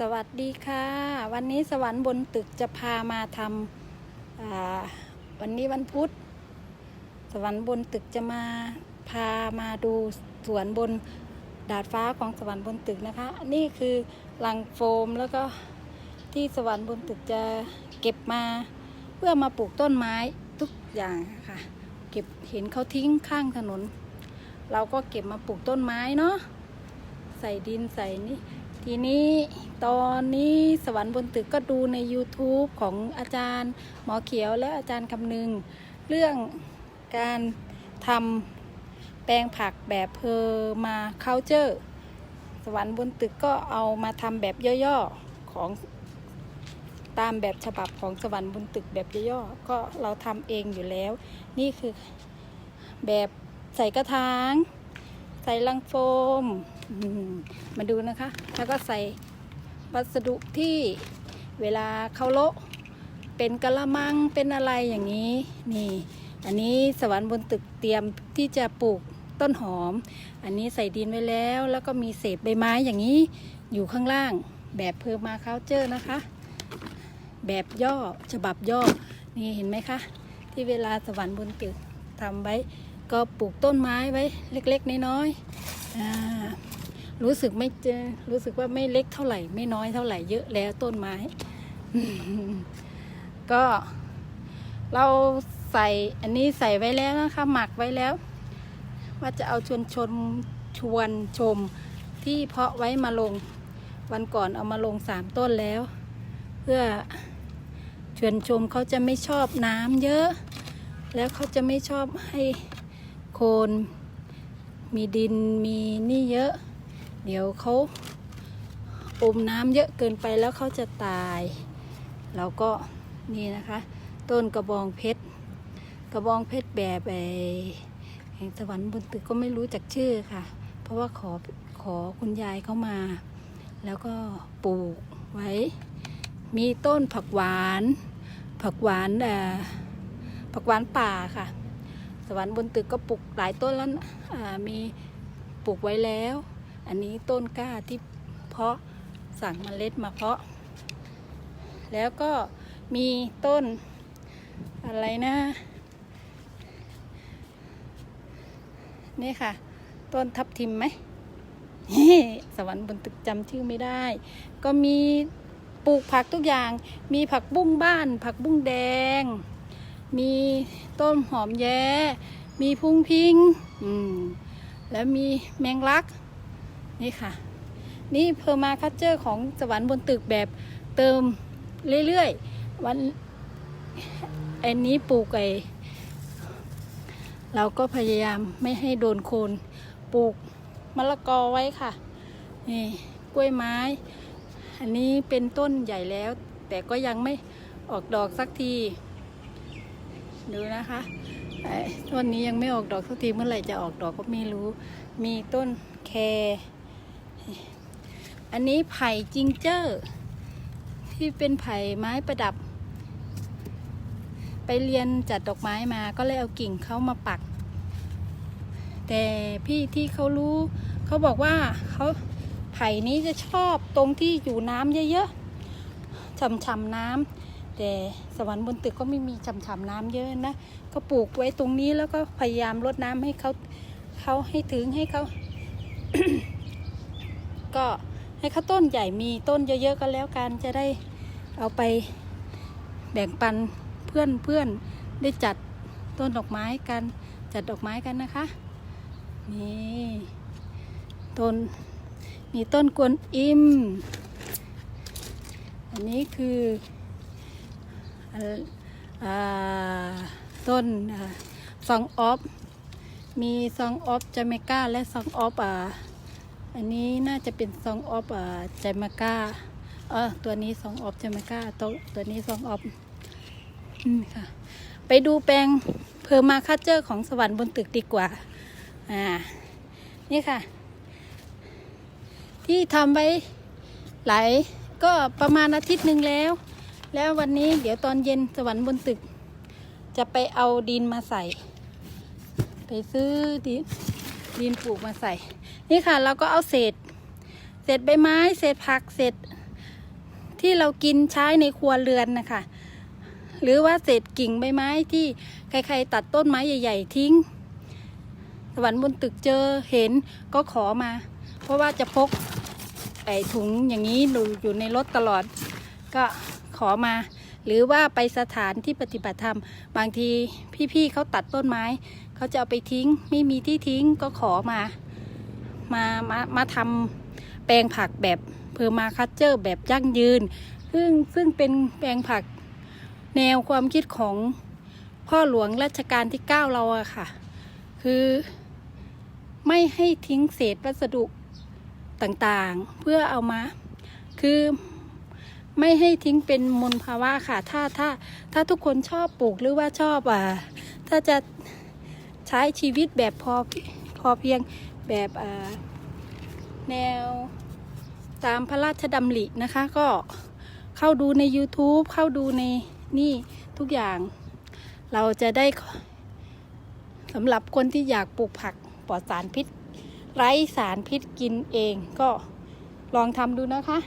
สวัสดีค่ะ วันนี้สวรรค์บนตึกจะพามาทำวันนี้วันพุธ สวรรค์บนตึกจะมาพามาดูสวนบนดาดฟ้าของสวรรค์บนตึกนะคะ นี่คือลังโฟมแล้วก็ที่สวรรค์บนตึกจะเก็บมา เพื่อมาปลูกต้นไม้ทุกอย่างค่ะ เก็บเห็นเขาทิ้งข้างถนน เราก็เก็บมาปลูกต้นไม้เนาะใส่ดินใส่นี่ ทีนี้ตอนนี้สวรรค์บนตึกก็ดูใน YouTube ของอาจารย์หมอเขียวและอาจารย์คำนึง เรื่องการทำแปลงผักแบบเพอร์มาเคาเจอร์สวรรค์บนตึกก็เอามาทำแบบย่อๆของตามแบบฉบับของสวรรค์บนตึกแบบย่อๆก็เราทำเองอยู่แล้ว นี่คือแบบใส่กระถาง ใส่ลังโฟม มาดูนะคะ แล้วก็ใส่วัสดุที่เวลาเขาโละเป็นกะละมังเป็นอะไรอย่างนี้ นี่ อันนี้สวรรค์บนตึกเตรียมที่จะปลูกต้นหอม อันนี้ใส่ดินไว้แล้ว แล้วก็มีเศษใบไม้อย่างนี้ อยู่ข้างล่างแบบเพอร์มาเคาเจอร์นะคะ แบบย่อฉบับย่อ นี่เห็นไหมคะ ที่เวลาสวรรค์บนตึกทำไว้ ก็ปลูกต้นไม้ไว้เล็กๆน้อยๆอ่า รู้สึกไม่เจอรู้สึกว่าไม่เล็กเท่าไหร่ ไม่น้อยเท่าไหร่เยอะแล้วต้นไม้ ก็เราใส่อันนี้ใส่ไว้แล้วนะคะ หมักไว้แล้ว ว่าจะเอาชวนชมชวนชมที่เพาะไว้มาลงวันก่อนเอามาลงสามต้นแล้ว เพื่อชวนชมเขาจะไม่ชอบน้ำเยอะ แล้วเขาจะไม่ชอบให้โคนมีดินมีนี่เยอะ เดี๋ยวเขาอมน้ำเยอะเกินไปแล้วเขาจะตาย เราก็นี่นะคะ ต้นกระบองเพชร กระบองเพชรแบบไอแห่งสวรรค์บนตึกก็ไม่รู้จักชื่อค่ะ เพราะว่าขอขอคุณยายเขามา แล้วก็ปลูกไว้ มีต้นผักหวาน ผักหวานอ่อผักหวานป่าค่ะ สวรรค์บนตึกก็ปลูกหลายต้นแล้วมีปลูกไว้แล้ว อันนี้ต้นกล้าที่เพาะสั่งเมล็ดมาเพาะ แล้วก็มีต้นอะไรนะ นี่ค่ะ ต้นทับทิมไหมสวรรค์บนตึกจำชื่อไม่ได้ ก็มีปลูกผักทุกอย่าง มีผักบุ้งบ้าน ผักบุ้งแดง มีต้นหอมแย้ มีพุ่งพิง อืม แล้วมีแมงลัก นี่ค่ะ นี่เพอร์มาคัตเจอร์ของสวรรค์บนตึกแบบเติมเรื่อยๆ วันอันนี้ปลูกไอเราก็พยายามไม่ให้โดนโคนปลูกมะละกอไว้ค่ะนี่กล้วยไม้ อันนี้เป็นต้นใหญ่แล้ว แต่ก็ยังไม่ออกดอกสักที ดูนะคะต้นนี้ยังไม่ออกดอกสักทีเมื่อไหร่จะออกดอกก็ไม่รู้ มีต้นแค อันนี้ไผ่จิงเจอร์ที่เป็นไผ่ไม้ประดับ ไปเรียนจัดดอกไม้มาก็เลยเอากิ่งเขามาปัก แต่พี่ที่เขารู้เขาบอกว่าเขาไผ่นี้จะชอบตรงที่อยู่น้ำเยอะๆช่ำๆน้ำแต่สวรรค์บนตึกก็ไม่มีฉ่ำๆน้ำเยอะนะก็ปลูกไว้ตรงนี้แล้วก็พยายามรดน้ำให้เขาเขาให้ถึงให้เขาก็ ให้เขาต้นใหญ่มีต้นเยอะๆก็แล้วกันจะได้เอาไปแบ่งปันเพื่อนเพื่อนได้จัดต้นดอกไม้กันจัดดอกไม้กันนะคะนี่ต้นมีต้นกวนอิมอันนี้คืออต้นซองออฟมีซองออฟจาเมกาและซองออฟอ่า อันนี้น่าจะเป็นซองออฟอ่าจาเมกาเออตัวนี้ซองออฟเจาเมกาตัวตัวนี้ซองออฟอืมค่ะ ไปดูแปลงเพอร์มาคัเจอร์ของสวรรค์บนตึกดีกว่า อ่า นี่ค่ะ ที่ทำไว้หลายก็ประมาณอาทิตย์หนึ่งแล้ว แล้ววันนี้เดี๋ยวตอนเย็นสวรรค์บนตึก จะไปเอาดินมาใส่ ไปซื้อดินดินปลูกมาใส่ นี่ค่ะเราก็เอาเศษ เศษใบไม้ เศษผักเศษที่เรากินใช้ในครัวเรือนนะคะ หรือว่าเศษกิ่งใบไม้ที่ใครๆตัดต้นไม้ใหญ่ ๆ ทิ้ง สวรรค์บนตึกเจอเห็นก็ขอมา เพราะว่าจะพกไอถุงอย่างนี้อยู่อยู่ในรถตลอด ก็ขอมา หรือว่าไปสถานที่ปฏิบัติธรรม บางทีพี่ๆเขาตัดต้นไม้ เขาจะเอาไปทิ้ง ไม่มีที่ทิ้งก็ขอมา มามามาทำแปลงผักแบบเพอร์มาคัตเจอร์แบบยั่งยืน ซึ่งซึ่งเป็นแปลงผักแนวความคิดของพ่อหลวงรัชกาลที่เก้าเราอะค่ะ คือไม่ให้ทิ้งเศษวัสดุต่างๆ เพื่อเอามา คือไม่ให้ทิ้งเป็นมลภาวะค่ะ ถ้าถ้าถ้าทุกคนชอบปลูกหรือว่าชอบอ่าถ้าจะใช้ชีวิตแบบพอพอเพียง แบบแนวตามพระราชดำรินะคะ ก็เข้าดูใน YouTube เข้าดูในนี่ทุกอย่าง เราจะได้สำหรับคนที่อยากปลูกผักปลอดสารพิษ ไร้สารพิษกินเองก็ลองทำดูนะคะ